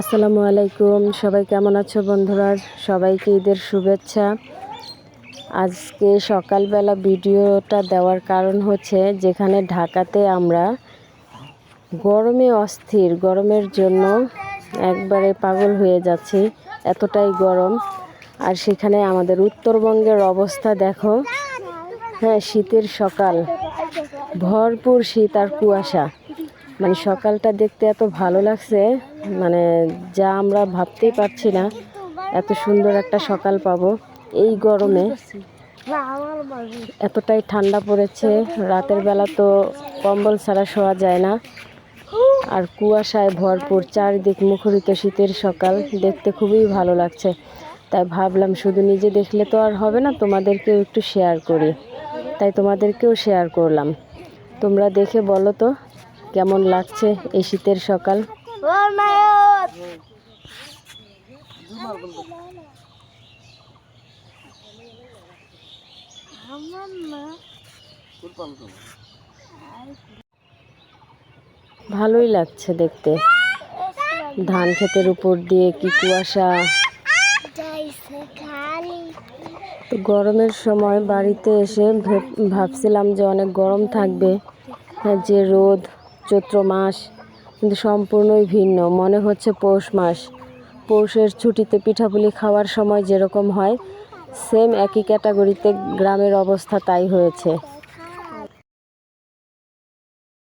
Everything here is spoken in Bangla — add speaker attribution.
Speaker 1: আসসালামু আলাইকুম। সবাই কেমন আছো বন্ধুরা? সবাইকে ঈদের শুভেচ্ছা। আজকে সকালবেলা ভিডিওটা দেওয়ার কারণ হচ্ছে যেখানে ঢাকাতে আমরা গরমে অস্থির, গরমের জন্য একবারে পাগল হয়ে যাচ্ছি, এতটাই গরম। আর সেখানে আমাদের উত্তরবঙ্গের অবস্থা দেখো। হ্যাঁ শীতের সকাল। ভরপুর শীত আর কুয়াশা। মানে সকালটা দেখতে এত ভালো লাগছে মানে যা আমরা ভাবতেই পারছি না, এত সুন্দর একটা সকাল পাবো এই গরমে। এতটাই ঠান্ডা পড়েছে, রাতের বেলা তো কম্বল ছাড়া শোয়া যায় না। আর কুয়াশায় ভরপুর চারিদিক মুখরিত শীতের সকাল, দেখতে খুবই ভালো লাগছে। তাই ভাবলাম শুধু নিজে দেখলে তো আর হবে না, তোমাদেরকেও একটু শেয়ার করি। তাই তোমাদেরকেও শেয়ার করলাম। তোমরা দেখে বলো তো কেমন লাগছে এই শীতের সকাল? ভালোই লাগছে দেখতে। ধান ক্ষেতের উপর দিয়ে কি কুয়াশা। তো গরমের সময় বাড়িতে এসে ভেব- ভাবছিলাম যে অনেক গরম থাকবে। হ্যাঁ, যে রোদ চৈত্র মাস, কিন্তু সম্পূর্ণই ভিন্ন। মনে হচ্ছে পৌষ মাস। পৌষের ছুটিতে পিঠাপুলি খাওয়ার সময় যেরকম হয়, সেম একই ক্যাটাগরিতে গ্রামের অবস্থা তাই হয়েছে।